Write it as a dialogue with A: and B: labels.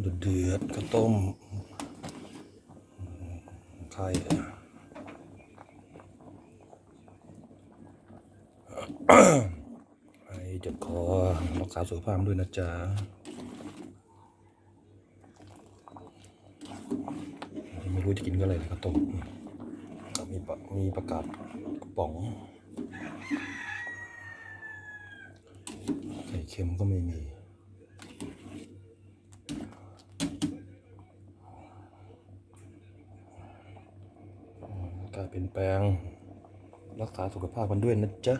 A: เดือดๆข้าวต้มไข่ไอ้เจ็บคอรักษาสุขภาพด้วยนะจ๊ะไม่รู้จะกินก็อะไรข้าวต้มก็มีมีประกาศกระป๋องไข่เค็มก็ไม่มี การเปลี่ยนแปลง รักษาสุขภาพกันด้วยนะจ๊ะ